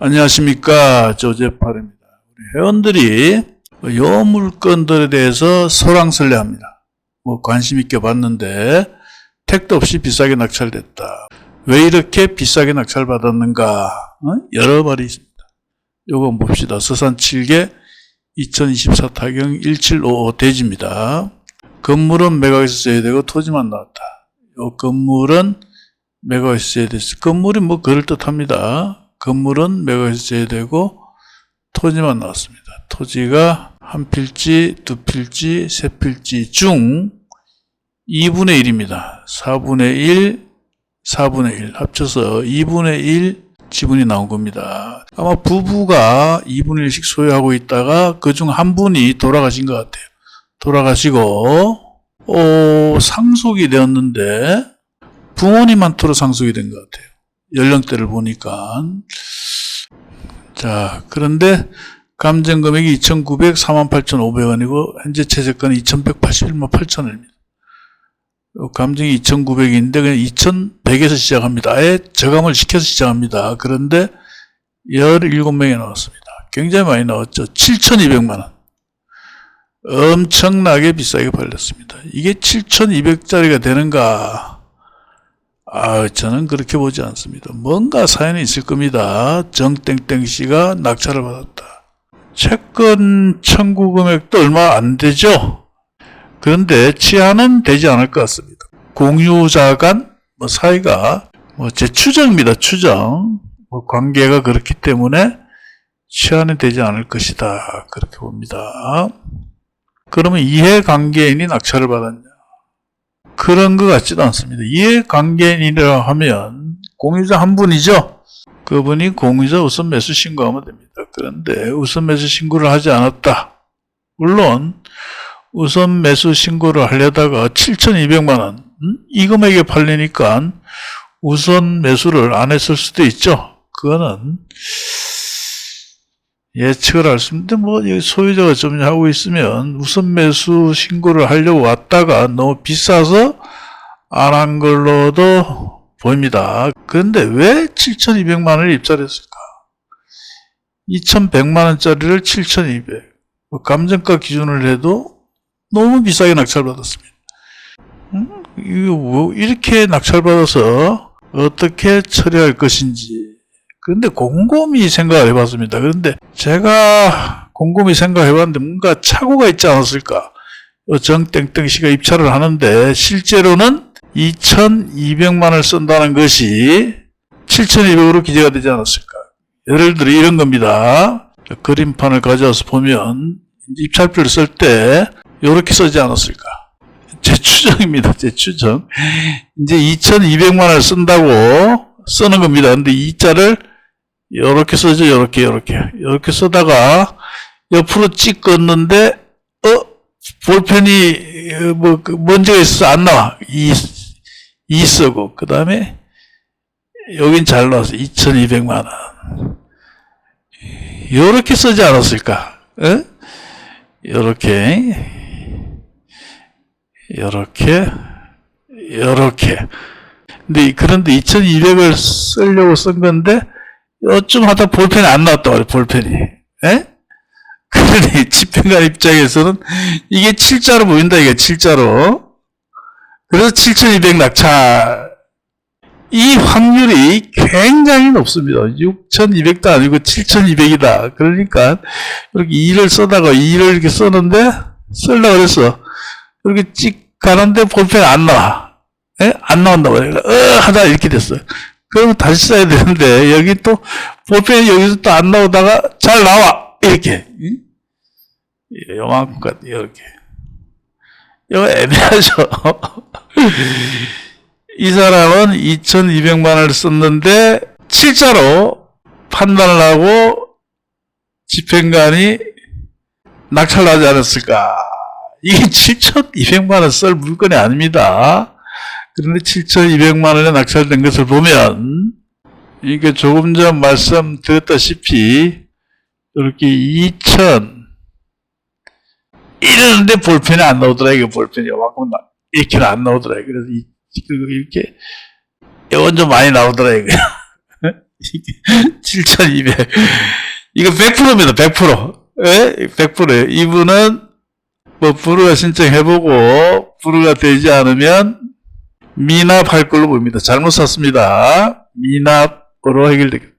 안녕하십니까 조제팔입니다. 우리 회원들이 요 물건들에 대해서 설왕설래합니다. 뭐 관심 있게 봤는데 택도 없이 비싸게 낙찰됐다. 왜 이렇게 비싸게 낙찰받았는가? 어? 여러 말이 있습니다. 요거 봅시다. 서산 7개 2024 타경 1755 대지입니다. 건물은 매각에서 써야 되고 토지만 나왔다. 요 건물은 매각에서 써야 됐어. 건물이 뭐 그럴 듯합니다. 건물은 매각에서 써야 되고 토지만 나왔습니다. 토지가 한 필지, 두 필지, 세 필지 중 2분의 1입니다. 4분의 1, 4분의 1 합쳐서 2분의 1 지분이 나온 겁니다. 아마 부부가 2분의 1씩 소유하고 있다가 그 중 한 분이 돌아가신 것 같아요. 돌아가시고 어, 상속이 되었는데 부모님한테로 상속이 된 것 같아요. 연령대를 보니까 자 그런데 감정 금액이 2,900, 48,500원이고 현재 채세권은 2,181만 8천원입니다. 감정이 2,900인데 그냥 2,100에서 시작합니다. 아예 저감을 시켜서 시작합니다. 그런데 17명이 나왔습니다. 굉장히 많이 나왔죠. 7,200만 원. 엄청나게 비싸게 팔렸습니다. 이게 7,200짜리가 되는가? 아, 저는 그렇게 보지 않습니다. 뭔가 사연이 있을 겁니다. 정땡땡 씨가 낙찰을 받았다. 채권 청구 금액도 얼마 안 되죠? 그런데 치안은 되지 않을 것 같습니다. 공유자 간 뭐 사이가 뭐 제 추정입니다. 추정. 뭐 관계가 그렇기 때문에 치안이 되지 않을 것이다. 그렇게 봅니다. 그러면 이해관계인이 낙찰을 받았냐? 그런 것 같지도 않습니다. 이해관계인이라 하면 공유자 한 분이죠. 그분이 공유자 우선 매수 신고하면 됩니다. 그런데 우선 매수 신고를 하지 않았다. 물론 우선 매수 신고를 하려다가 7,200만 원, 음? 이 금액에 팔리니까 우선 매수를 안 했을 수도 있죠. 그거는 예측을 할 수 있는데 뭐 소유자가 좀 하고 있으면 우선 매수 신고를 하려고 왔다가 너무 비싸서 안 한 걸로도 보입니다. 그런데 왜 7,200만 원을 입찰 했을까? 2,100만 원짜리를 7,200. 뭐 감정가 기준을 해도 너무 비싸게 낙찰받았습니다. 음? 이거 뭐 이렇게 낙찰받아서 어떻게 처리할 것인지 그런데 곰곰이 생각을 해봤습니다. 그런데 제가 곰곰이 생각해봤는데 뭔가 착오가 있지 않았을까? 정땡땡 씨가 입찰을 하는데 실제로는 2,200만 원을 쓴다는 것이 7,200으로 기재가 되지 않았을까? 예를 들어 이런 겁니다. 그림판을 가져와서 보면 입찰표를 쓸 때 이렇게 쓰지 않았을까? 제 추정입니다. 제 추정. 이제 2,200만 원을 쓴다고 쓰는 겁니다. 근데 이 자를 이렇게 써죠. 이렇게 이렇게 이렇게 쓰다가 옆으로 찍었는데 어 볼펜이 어, 뭐그 먼지가 있어서 안 나와. 이, 이 쓰고 그 다음에 여긴 잘 나왔어. 2,200만 원. 이렇게 쓰지 않았을까? 어? 이렇게 이렇게 이렇게 근데 그런데 2200을 쓰려고 쓴 건데 요쯤 하다 볼펜이 안 나왔다 말이야 볼펜이 에? 그러니 집행관 입장에서는 이게 7자로 보인다 이게 7자로 그래서 7200 낙찰 이 확률이 굉장히 높습니다 6200도 아니고 7200이다 그러니까 이렇게 2를 써다가 2를 이렇게 썼는데 쓸라 그랬어 이렇게 찍 가는데 볼펜이 안 나와. 예? 안 나온다 말이야. 어, 하다 이렇게 됐어. 그러면 다시 써야 되는데, 여기 또, 볼펜이 여기서 또 안 나오다가 잘 나와. 이렇게. 응? 요만큼 같아, 이렇게. 이거 애매하죠. 이 사람은 2,200만 원을 썼는데, 7자로 판단을 하고, 집행관이 낙찰나지 않았을까. 이게 7,200만 원 쓸 물건이 아닙니다. 그런데 7,200만 원에 낙찰된 것을 보면 이게 조금 전 말씀드렸다시피 이렇게 2,000 이러는데 볼펜이 안 나오더라 이게 볼펜이 요만큼 나 이렇게는 안 나오더라 그래서 이렇게 이건 좀 많이 나오더라 이거 7,200. 이거 100%입니다. 100%. 예? 100%예요. 이분은 뭐 불허가 신청해보고 불허가 되지 않으면 미납할 걸로 보입니다. 잘못 샀습니다. 미납으로 해결되겠다.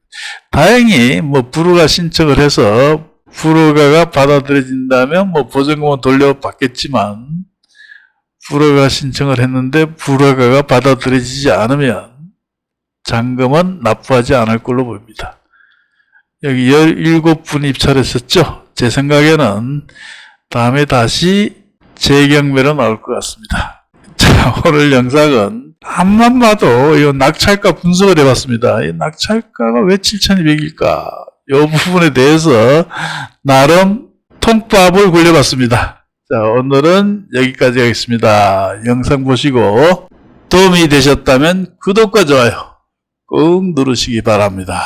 다행히 뭐 불허가 신청을 해서 불허가가 받아들여진다면 뭐 보증금은 돌려받겠지만 불허가 신청을 했는데 불허가가 받아들여지지 않으면 잔금은 납부하지 않을 걸로 보입니다. 여기 17분 입찰했었죠? 제 생각에는 다음에 다시 재경매로 나올 것 같습니다. 자, 오늘 영상은 한만 봐도 이 낙찰가 분석을 해봤습니다. 이 낙찰가가 왜 7,200일까? 이 부분에 대해서 나름 통밥을 굴려봤습니다. 자, 오늘은 여기까지 하겠습니다. 영상 보시고 도움이 되셨다면 구독과 좋아요 꾹 누르시기 바랍니다.